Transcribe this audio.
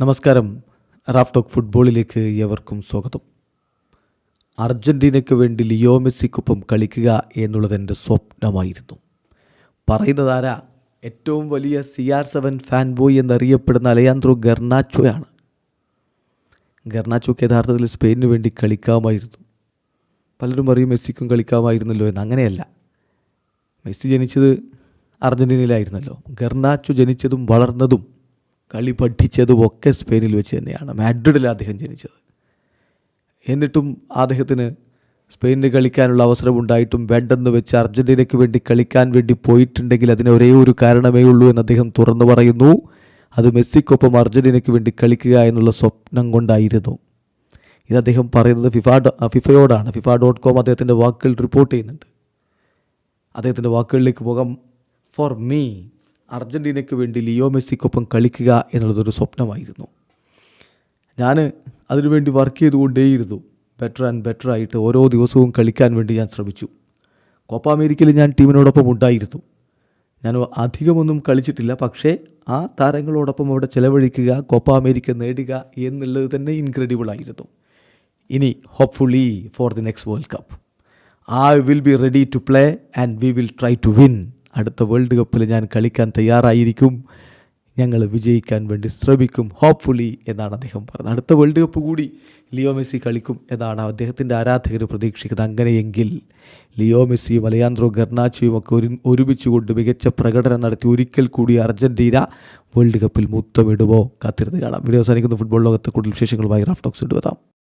നമസ്കാരം. Raf talk ഫുട്ബോളിലേക്ക് ഏവർക്കും സ്വാഗതം. അർജന്റീനയ്ക്ക് വേണ്ടി ലിയോ മെസ്സിക്കൊപ്പം കളിക്കുക എന്നുള്ളത് എന്റെ സ്വപ്നമായിരുന്നു. പറയുന്നതാരാ ഏറ്റവും വലിയ C R seven fan boy എന്നറിയപ്പെടുന്ന അലയാന്ത്രോ ഗർണാച്ചോയാണ്. ഗർണാച്ചോക്ക് യഥാർത്ഥത്തിൽ സ്പെയിനിന് വേണ്ടി കളിക്കാമായിരുന്നു. പലരും അറിയും മെസ്സിക്കും കളിക്കാമായിരുന്നല്ലോ എന്ന്. അങ്ങനെയല്ല. മെസ്സി ജനിച്ചത് അർജന്റീനയിലായിരുന്നല്ലോ ഗർണാച്ചോ ജനിച്ചതും വളർന്നതും കളി പഠിച്ചതും ഒക്കെ സ്പെയിനിൽ വെച്ച് തന്നെയാണ് മാഡ്രിഡിൽ അദ്ദേഹം ജനിച്ചത്. എന്നിട്ടും അദ്ദേഹത്തിന് സ്പെയിനിൽ കളിക്കാനുള്ള അവസരമുണ്ടായിട്ടും വേണ്ടെന്ന് വെച്ച് അർജന്റീനയ്ക്ക് വേണ്ടി കളിക്കാൻ വേണ്ടി പോയിട്ടുണ്ടെങ്കിൽ അതിന് ഒരേ ഒരു കാരണമേ ഉള്ളൂ എന്ന് അദ്ദേഹം തുറന്നു പറയുന്നു. അത് മെസ്സിക്കൊപ്പം അർജന്റീനയ്ക്ക് വേണ്ടി കളിക്കുക എന്നുള്ള സ്വപ്നം കൊണ്ടായിരുന്നു. ഇത് അദ്ദേഹം പറയുന്നത് ഫിഫ ഫിഫയോടാണ്. ഫിഫ ഡോട്ട് കോം അദ്ദേഹത്തിന്റെ വാക്കുകൾ റിപ്പോർട്ട് ചെയ്യുന്നുണ്ട്. അദ്ദേഹത്തിന്റെ വാക്കുകളിലേക്ക് പോകാം. ഫോർ മീ അർജന്റീനയ്ക്ക് വേണ്ടി ലിയോ മെസ്സിക്കൊപ്പം കളിക്കുക എന്നുള്ളതൊരു സ്വപ്നമായിരുന്നു. ഞാൻ അതിനുവേണ്ടി വർക്ക് ചെയ്തുകൊണ്ടേയിരുന്നു. ബെറ്റർ ആൻഡ് ബെറ്റർ ആയിട്ട് ഓരോ ദിവസവും കളിക്കാൻ വേണ്ടി ഞാൻ ശ്രമിച്ചു. കോപ്പ അമേരിക്കയിൽ ഞാൻ ടീമിനോടൊപ്പം ഉണ്ടായിരുന്നു. ഞാൻ അധികമൊന്നും കളിച്ചിട്ടില്ല. പക്ഷേ ആ താരങ്ങളോടൊപ്പം അവിടെ ചിലവഴിക്കുക കോപ്പ അമേരിക്ക നേടുക എന്നുള്ളത് തന്നെ ഇൻക്രെഡിബിൾ ആയിരുന്നു. ഇനി hopefully for the next world cup I will be ready to play and we will try to win അടുത്ത വേൾഡ് കപ്പിൽ ഞാൻ കളിക്കാൻ തയ്യാറായിരിക്കും. ഞങ്ങൾ വിജയിക്കാൻ വേണ്ടി ശ്രമിക്കും ഹോപ്പ്ഫുള്ളി എന്നാണ് അദ്ദേഹം പറഞ്ഞത്. അടുത്ത വേൾഡ് കപ്പ് കൂടി ലിയോ മെസ്സി കളിക്കും എന്നാണ് അദ്ദേഹത്തിന്റെ ആരാധകർ പ്രതീക്ഷിക്കുന്നത്. അങ്ങനെയെങ്കിൽ ലിയോ മെസ്സിയും അലയാന്ത്രോ ഗർണാച്ചയും ഒക്കെ ഒരു ഒരുമിച്ചുകൊണ്ട് മികച്ച പ്രകടനം നടത്തി ഒരിക്കൽ കൂടി അർജന്റീന വേൾഡ് കപ്പിൽ മുത്തമിടുമോ? കാത്തിരുന്ന് കാണാം. വീഡിയോ അവസാനിക്കുന്ന. ഫുട്ബോൾ ലോകത്തെ കൂടുതൽ വിശേഷങ്ങളുമായി റാഫ്റ്റോക്സ് കൊണ്ടുവരാം